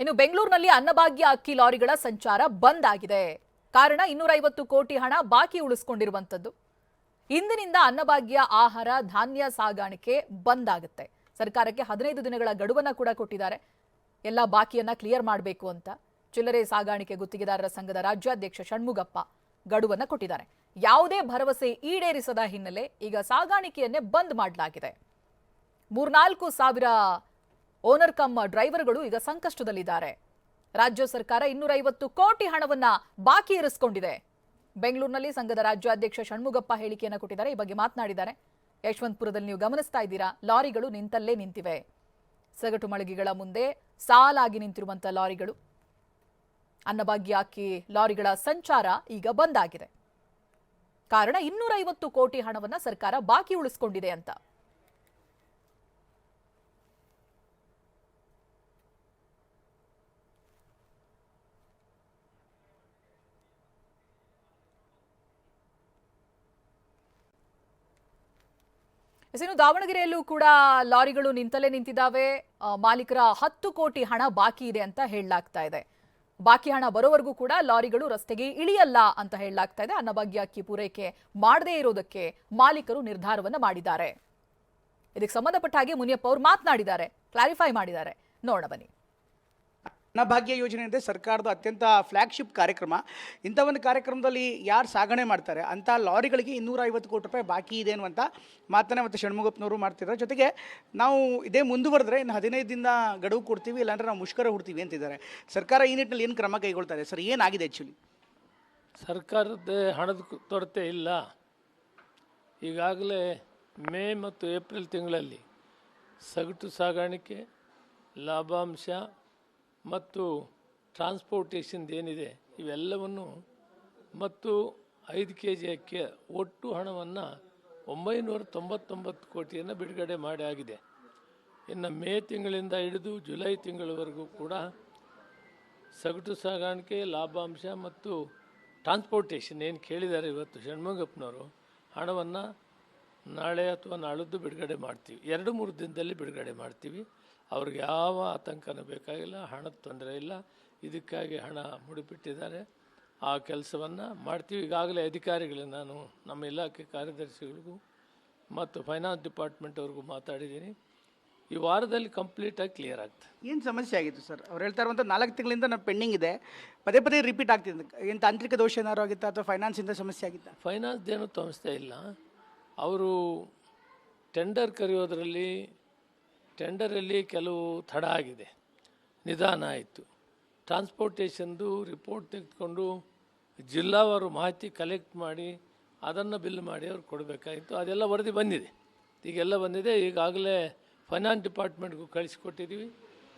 ಇನ್ನು ಬೆಂಗಳೂರಿನಲ್ಲಿ ಅನ್ನಭಾಗ್ಯ ಅಕ್ಕಿ ಲಾರಿಗಳ ಸಂಚಾರ ಬಂದ್ ಆಗಿದೆ. ಕಾರಣ ಇನ್ನೂರೈವತ್ತು ಕೋಟಿ ಹಣ ಬಾಕಿ ಉಳಿಸ್ಕೊಂಡಿರುವಂತದ್ದು ಇಂದಿನಿಂದ ಅನ್ನಭಾಗ್ಯ ಆಹಾರ ಧಾನ್ಯ ಸಾಗಾಣಿಕೆ ಬಂದ್ ಆಗುತ್ತೆ. ಸರ್ಕಾರಕ್ಕೆ ಹದಿನೈದು ದಿನಗಳ ಗಡುವನ್ನ ಕೂಡ ಕೊಟ್ಟಿದ್ದಾರೆ. ಎಲ್ಲ ಬಾಕಿಯನ್ನ ಕ್ಲಿಯರ್ ಮಾಡಬೇಕು ಅಂತ ಚಿಲ್ಲರೆ ಸಾಗಾಣಿಕೆ ಗುತ್ತಿಗೆದಾರರ ಸಂಘದ ರಾಜ್ಯಾಧ್ಯಕ್ಷ ಷಣ್ಮುಗಪ್ಪ ಗಡುವನ್ನ ಕೊಟ್ಟಿದ್ದಾರೆ. ಯಾವುದೇ ಭರವಸೆ ಈಡೇರಿಸದ ಹಿನ್ನೆಲೆ ಈಗ ಸಾಗಾಣಿಕೆಯನ್ನೇ ಬಂದ್ ಮಾಡಲಾಗಿದೆ. ಮೂರ್ನಾಲ್ಕು ಸಾವಿರ ಓನರ್ ಕಮ್ಮ ಡ್ರೈವರ್ಗಳು ಈಗ ಸಂಕಷ್ಟದಲ್ಲಿದ್ದಾರೆ. ರಾಜ್ಯ ಸರ್ಕಾರ ಇನ್ನೂರೈವತ್ತು ಕೋಟಿ ಹಣವನ್ನ ಬಾಕಿ ಇರಿಸಿಕೊಂಡಿದೆ. ಬೆಂಗಳೂರಿನಲ್ಲಿ ಸಂಘದ ರಾಜ್ಯಾಧ್ಯಕ್ಷ ಷಣ್ಮುಗಪ್ಪ ಹೇಳಿಕೆಯನ್ನು ಕೊಟ್ಟಿದ್ದಾರೆ. ಈ ಬಗ್ಗೆ ಮಾತನಾಡಿದ್ದಾರೆ. ಯಶವಂತಪುರದಲ್ಲಿ ನೀವು ಗಮನಿಸ್ತಾ ಇದ್ದೀರಾ? ಲಾರಿಗಳು ನಿಂತಲ್ಲೇ ನಿಂತಿವೆ. ಸಗಟು ಮಳಿಗೆಗಳ ಮುಂದೆ ಸಾಲಾಗಿ ನಿಂತಿರುವಂತಹ ಲಾರಿಗಳು. ಅನ್ನಭಾಗ್ಯ ಅಕ್ಕಿ ಲಾರಿಗಳ ಸಂಚಾರ ಈಗ ಬಂದ್ ಆಗಿದೆ. ಕಾರಣ ಇನ್ನೂರೈವತ್ತು ಕೋಟಿ ಹಣವನ್ನ ಸರ್ಕಾರ ಬಾಕಿ ಉಳಿಸ್ಕೊಂಡಿದೆ ಅಂತ. ಇನ್ನು ದಾವಣಗೆರೆಯಲ್ಲೂ ಕೂಡ ಲಾರಿಗಳು ನಿಂತಲೇ ನಿಂತಿದ್ದಾವೆ. ಮಾಲೀಕರ ಹತ್ತು ಕೋಟಿ ಹಣ ಬಾಕಿ ಇದೆ ಅಂತ ಹೇಳಲಾಗ್ತಾ ಇದೆ. ಬಾಕಿ ಹಣ ಬರೋವರೆಗೂ ಕೂಡ ಲಾರಿಗಳು ರಸ್ತೆಗೆ ಇಳಿಯಲ್ಲ ಅಂತ ಹೇಳಲಾಗ್ತಾ ಇದೆ. ಅನ್ನಭಾಗ್ಯ ಅಕ್ಕಿ ಪೂರೈಕೆ ಮಾಡದೇ ಇರೋದಕ್ಕೆ ಮಾಲೀಕರು ನಿರ್ಧಾರವನ್ನ ಮಾಡಿದ್ದಾರೆ. ಇದಕ್ಕೆ ಸಂಬಂಧಪಟ್ಟ ಹಾಗೆ ಮುನಿಯಪ್ಪ ಅವರು ಮಾತನಾಡಿದ್ದಾರೆ, ಕ್ಲಾರಿಫೈ ಮಾಡಿದ್ದಾರೆ. ನೋಡೋಣ ಬನ್ನಿ. ಅನ್ನಭಾಗ್ಯ ಯೋಜನೆ ಅಂದರೆ ಸರ್ಕಾರದ ಅತ್ಯಂತ ಫ್ಲ್ಯಾಗ್ಶಿಪ್ ಕಾರ್ಯಕ್ರಮ. ಇಂಥ ಒಂದು ಕಾರ್ಯಕ್ರಮದಲ್ಲಿ ಯಾರು ಸಾಗಣೆ ಮಾಡ್ತಾರೆ? ಅಂಥ ಲಾರಿಗಳಿಗೆ ಇನ್ನೂರ ಐವತ್ತು ಕೋಟಿ ರೂಪಾಯಿ ಬಾಕಿ ಇದೆ ಅನ್ನುವಂತ ಮಾತನ್ನ ಮತ್ತು ಷಣ್ಮುಗಪ್ಪನವರು ಮಾಡ್ತಿದ್ದಾರೆ. ಜೊತೆಗೆ ನಾವು ಇದೇ ಮುಂದುವರೆದ್ರೆ ಇನ್ನು ಹದಿನೈದು ದಿನ ಗಡುವು ಕೊಡ್ತೀವಿ, ಇಲ್ಲಾಂದರೆ ನಾವು ಮುಷ್ಕರ ಹುಡ್ತೀವಿ ಅಂತಿದ್ದಾರೆ. ಸರ್ಕಾರ ಈ ನಿಟ್ಟಿನಲ್ಲಿ ಏನು ಕ್ರಮ ಕೈಗೊಳ್ತಾರೆ? ಸರ್ ಏನಾಗಿದೆ ಆ್ಯಕ್ಚುಲಿ ಸರ್ಕಾರದ ಹಣದ ಕೊರತೆ ಇಲ್ಲ. ಈಗಾಗಲೇ ಮೇ ಮತ್ತು ಏಪ್ರಿಲ್ ತಿಂಗಳಲ್ಲಿ ಸಗಟು ಸಾಗಾಣಿಕೆ, ಲಾಭಾಂಶ ಮತ್ತು ಟ್ರಾನ್ಸ್ಪೋರ್ಟೇಷನ್ದು ಏನಿದೆ, ಇವೆಲ್ಲವನ್ನು ಮತ್ತು ಐದು ಕೆ ಜಿ ಅಕ್ಕಿ ಒಟ್ಟು ಹಣವನ್ನು ಒಂಬೈನೂರ ತೊಂಬತ್ತೊಂಬತ್ತು ಕೋಟಿಯನ್ನು ಬಿಡುಗಡೆ ಮಾಡಿ ಆಗಿದೆ. ಇನ್ನು ಮೇ ತಿಂಗಳಿಂದ ಹಿಡಿದು ಜುಲೈ ತಿಂಗಳವರೆಗೂ ಕೂಡ ಸಗಟು ಸಾಗಾಣಿಕೆ, ಲಾಭಾಂಶ ಮತ್ತು ಟ್ರಾನ್ಸ್ಪೋರ್ಟೇಷನ್ ಏನು ಕೇಳಿದ್ದಾರೆ ಇವತ್ತು ಷಣ್ಮುಗಪ್ಪನವರು, ಹಣವನ್ನು ನಾಳೆ ಅಥವಾ ನಾಳಿದ್ದು ಬಿಡುಗಡೆ ಮಾಡ್ತೀವಿ. ಎರಡು ಮೂರು ದಿನದಲ್ಲಿ ಬಿಡುಗಡೆ ಮಾಡ್ತೀವಿ. ಅವ್ರಿಗೆ ಯಾವ ಆತಂಕನೂ ಬೇಕಾಗಿಲ್ಲ ಹಣದ ತೊಂದರೆ ಇಲ್ಲ. ಇದಕ್ಕಾಗಿ ಹಣ ಮುಡಿಪಿಟ್ಟಿದ್ದಾರೆ. ಆ ಕೆಲಸವನ್ನು ಮಾಡ್ತೀವಿ. ಈಗಾಗಲೇ ಅಧಿಕಾರಿಗಳು ನಾನು ನಮ್ಮ ಇಲಾಖೆ ಕಾರ್ಯದರ್ಶಿಗಳಿಗೂ ಮತ್ತು ಫೈನಾನ್ಸ್ ಡಿಪಾರ್ಟ್ಮೆಂಟ್ ಅವ್ರಿಗೂ ಮಾತಾಡಿದ್ದೀನಿ. ಈ ವಾರದಲ್ಲಿ ಕಂಪ್ಲೀಟಾಗಿ ಕ್ಲಿಯರ್ ಆಗ್ತದೆ. ಏನು ಸಮಸ್ಯೆ ಆಗಿತ್ತು ಸರ್? ಅವ್ರು ಹೇಳ್ತಾ ಇರುವಂಥ ನಾಲ್ಕು ತಿಂಗಳಿಂದ ನಾವು ಪೆಂಡಿಂಗ್ ಇದೆ. ಪದೇ ಪದೇ ರಿಪೀಟ್ ಆಗ್ತಿದೆ. ಏನು ತಾಂತ್ರಿಕ ದೋಷ ಏನಾರು ಆಗಿತ್ತಾ ಅಥವಾ ಫೈನಾನ್ಸಿಂದ ಸಮಸ್ಯೆ ಆಗಿತ್ತಾ? ಫೈನಾನ್ಸ್ದೇನು ತೋರಿಸ್ತಾ ಇಲ್ಲ. ಅವರು ಟೆಂಡರ್ ಕರೆಯೋದರಲ್ಲಿ, ಟೆಂಡರಲ್ಲಿ ಕೆಲವು ತಡ ಆಗಿದೆ. ನಿಧಾನ ಆಯಿತು. ಟ್ರಾನ್ಸ್ಪೋರ್ಟೇಷನ್ದು ರಿಪೋರ್ಟ್ ತೆಗೆದುಕೊಂಡು ಜಿಲ್ಲಾವಾರು ಮಾಹಿತಿ ಕಲೆಕ್ಟ್ ಮಾಡಿ ಅದನ್ನು ಬಿಲ್ ಮಾಡಿ ಅವ್ರು ಕೊಡಬೇಕಾಗಿತ್ತು. ಅದೆಲ್ಲ ವರದಿ ಬಂದಿದೆ. ಈಗೆಲ್ಲ ಬಂದಿದೆ. ಈಗಾಗಲೇ ಫೈನಾನ್ಸ್ ಡಿಪಾರ್ಟ್ಮೆಂಟ್ಗೂ ಕಳಿಸಿಕೊಟ್ಟಿದ್ದೀವಿ.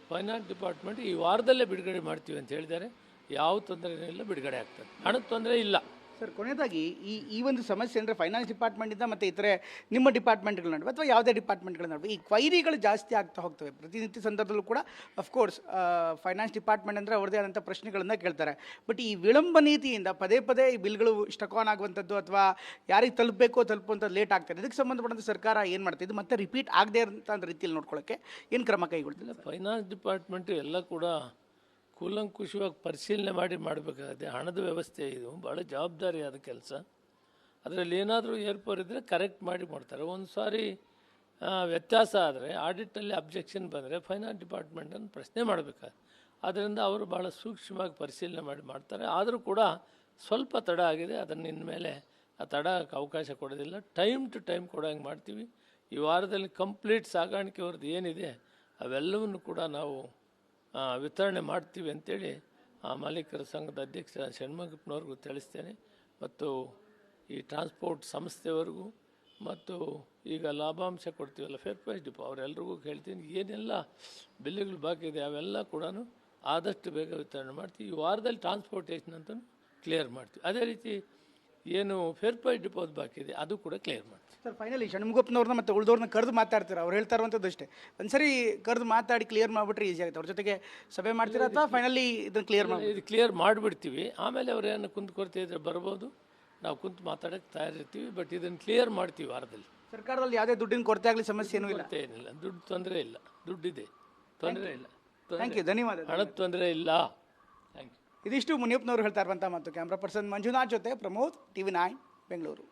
ಫೈನಾನ್ಸ್ ಡಿಪಾರ್ಟ್ಮೆಂಟ್ ಈ ವಾರದಲ್ಲೇ ಬಿಡುಗಡೆ ಮಾಡ್ತೀವಿ ಅಂತ ಹೇಳಿದ್ದಾರೆ. ಯಾವ ತೊಂದರೆ ಇಲ್ಲ, ಬಿಡುಗಡೆ ಆಗ್ತದೆ. ಹಣದ ತೊಂದರೆ ಇಲ್ಲ. ಸರ್, ಕೊನೆಯದಾಗಿ ಈ ಈ ಒಂದು ಸಮಸ್ಯೆ ಅಂದರೆ ಫೈನಾನ್ಸ್ ಡಿಪಾರ್ಟ್ಮೆಂಟಿಂದ ಮತ್ತು ಇತರೆ ನಿಮ್ಮ ಡಿಪಾರ್ಟ್ಮೆಂಟ್ಗಳ ನಡುವೆ ಅಥವಾ ಯಾವುದೇ ಡಿಪಾರ್ಟ್ಮೆಂಟ್ಗಳ ನಡುವೆ ಈ ಕ್ವೈರಿಗಳು ಜಾಸ್ತಿ ಆಗ್ತಾ ಹೋಗ್ತವೆ. ಪ್ರತಿನಿತ್ಯ ಸಂದರ್ಭದಲ್ಲೂ ಕೂಡ ಅಫ್ಕೋರ್ಸ್ ಫೈನಾನ್ಸ್ ಡಿಪಾರ್ಟ್ಮೆಂಟ್ ಅಂದರೆ ಅವ್ರದ್ದೇ ಆದಂಥ ಪ್ರಶ್ನೆಗಳನ್ನು ಕೇಳ್ತಾರೆ. ಬಟ್ ಈ ವಿಳಂಬ ನೀತಿಯಿಂದ ಪದೇ ಪದೇ ಈ ಬಿಲ್ಗಳು ಸ್ಟಕಾನ್ ಆಗುವಂಥದ್ದು ಅಥವಾ ಯಾರಿಗೆ ತಲುಪಬೇಕೋ ತಲುಪುವಂಥದ್ದು ಲೇಟ್ ಆಗ್ತಾರೆ ಇದಕ್ಕೆ ಸಂಬಂಧಪಟ್ಟಂತೆ ಸರ್ಕಾರ ಏನು ಮಾಡ್ತಾ ಇದು? ಮತ್ತೆ ರಿಪೀಟ್ ಆಗದೇ ಅಂತ ರೀತಿಯಲ್ಲಿ ನೋಡ್ಕೊಳ್ಳೋಕ್ಕೆ ಏನು ಕ್ರಮ ಕೈಗೊಳ್ತಿಲ್ಲ ಫೈನಾನ್ಸ್ ಡಿಪಾರ್ಟ್ಮೆಂಟು ಎಲ್ಲ ಕೂಡ ಕೂಲಂಕುಷವಾಗಿ ಪರಿಶೀಲನೆ ಮಾಡಿ ಮಾಡಬೇಕಾಗುತ್ತೆ. ಹಣದ ವ್ಯವಸ್ಥೆ ಇದು. ಭಾಳ ಜವಾಬ್ದಾರಿಯಾದ ಕೆಲಸ. ಅದರಲ್ಲಿ ಏನಾದರೂ ಏರ್ಪೋರ್ ಇದ್ದರೆ ಕರೆಕ್ಟ್ ಮಾಡಿ ಮಾಡ್ತಾರೆ ಒಂದು ಸಾರಿ ವ್ಯತ್ಯಾಸ ಆದರೆ ಆಡಿಟಲ್ಲಿ ಅಬ್ಜೆಕ್ಷನ್ ಬಂದರೆ ಫೈನಾನ್ಸ್ ಡಿಪಾರ್ಟ್ಮೆಂಟನ್ನು ಪ್ರಶ್ನೆ ಮಾಡಬೇಕಾಗುತ್ತೆ. ಅದರಿಂದ ಅವರು ಭಾಳ ಸೂಕ್ಷ್ಮವಾಗಿ ಪರಿಶೀಲನೆ ಮಾಡಿ ಮಾಡ್ತಾರೆ. ಆದರೂ ಕೂಡ ಸ್ವಲ್ಪ ತಡ ಆಗಿದೆ. ಅದನ್ನು ಇನ್ಮೇಲೆ ಆ ತಡಕ್ಕೆ ಅವಕಾಶ ಕೊಡೋದಿಲ್ಲ. ಟೈಮ್ ಟು ಟೈಮ್ ಕೊಡೋಂಗೆ ಮಾಡ್ತೀವಿ. ಈ ವಾರದಲ್ಲಿ ಕಂಪ್ಲೀಟ್ ಸಾಗಾಣಿಕೆ ಅವ್ರದ್ದು ಏನಿದೆ, ಅವೆಲ್ಲವನ್ನು ಕೂಡ ನಾವು ವಿತರಣೆ ಮಾಡ್ತೀವಿ ಅಂತೇಳಿ ಆ ಮಾಲೀಕರ ಸಂಘದ ಅಧ್ಯಕ್ಷ ಷಣ್ಮಗಪ್ಪನವ್ರಿಗೂ ತಿಳಿಸ್ತೇನೆ. ಮತ್ತು ಈ ಟ್ರಾನ್ಸ್ಪೋರ್ಟ್ ಸಂಸ್ಥೆವರೆಗೂ ಮತ್ತು ಈಗ ಲಾಭಾಂಶ ಕೊಡ್ತೀವಲ್ಲ, ಫೇರ್ ಪ್ರೈಸ್ ಡಿಪೋ ಅವರೆಲ್ಲರಿಗೂ ಹೇಳ್ತೀನಿ, ಏನೆಲ್ಲ ಬಿಲ್ಲುಗಳು ಬಾಕಿ ಇದೆ ಅವೆಲ್ಲ ಕೂಡ ಆದಷ್ಟು ಬೇಗ ವಿತರಣೆ ಮಾಡ್ತೀವಿ. ಈ ವಾರದಲ್ಲಿ ಟ್ರಾನ್ಸ್ಪೋರ್ಟೇಷನ್ ಅಂತ ಕ್ಲಿಯರ್ ಮಾಡ್ತೀವಿ. ಅದೇ ರೀತಿ ಏನು ಫೇರ್ ಪ್ರೈಸ್ ಡಿಪೋಸ್ ಬಾಕಿ ಇದೆ ಅದು ಕೂಡ ಕ್ಲಿಯರ್ ಮಾಡ್ತೀವಿ ಸರ್ ಫೈನಲಿ ಷಣ್ಮುಗಪ್ಪನವ್ರನ್ನ ಮತ್ತೆ ಉಳಿದವ್ರನ್ನ ಕರೆದು ಮಾತಾಡ್ತಾರೆ? ಅವ್ರು ಹೇಳ್ತಾ ಇರುವಂಥದ್ದು ಅಷ್ಟೇ. ಒಂದ್ಸರಿ ಕರೆದು ಮಾತಾಡಿ ಕ್ಲಿಯರ್ ಮಾಡಿಬಿಟ್ರೆ ಈಸಿ ಆಗುತ್ತೆ. ಅವ್ರ ಜೊತೆಗೆ ಸಭೆ ಮಾಡ್ತೀರಾ ಅಥವಾ ಫೈನಲಿ ಇದನ್ನು ಕ್ಲಿಯರ್ ಮಾಡಿ ಇದು ಕ್ಲಿಯರ್ ಮಾಡಿಬಿಡ್ತೀವಿ. ಆಮೇಲೆ ಅವ್ರೇನು ಕುಂದು ಕೊರತೆ ಇದ್ರೆ ಬರ್ಬೋದು. ನಾವು ಕುಂತು ಮಾತಾಡೋಕ್ಕೆ ತಯಾರಿರ್ತೀವಿ ಬಟ್ ಇದನ್ನು ಕ್ಲಿಯರ್ ಮಾಡ್ತೀವಿ ವಾರದಲ್ಲಿ. ಸರ್ಕಾರದಲ್ಲಿ ಯಾವುದೇ ದುಡ್ಡಿನ ಕೊರತೆ ಆಗಲಿ ಸಮಸ್ಯೆ ಏನೂ ಇಲ್ಲ. ಏನಿಲ್ಲ. ದುಡ್ಡು ತೊಂದರೆ ಇಲ್ಲ. ದುಡ್ಡಿದೆ. ತೊಂದರೆ ಇಲ್ಲ. ಥ್ಯಾಂಕ್ ಯು ಧನ್ಯವಾದ ಹಣದ ತೊಂದರೆ ಇಲ್ಲ. ಥ್ಯಾಂಕ್ ಯು ಇದಿಷ್ಟು ಮುನಿಯಪ್ಪನವರು ಹೇಳ್ತಾ ಇರುವಂಥ ಮಾತು. ಕ್ಯಾಮ್ರಾ ಪರ್ಸನ್ ಮಂಜುನಾಥ್ ಜೊತೆ ಪ್ರಮೋದ್ ಟಿವಿ ನೈನ್ ಬೆಂಗಳೂರು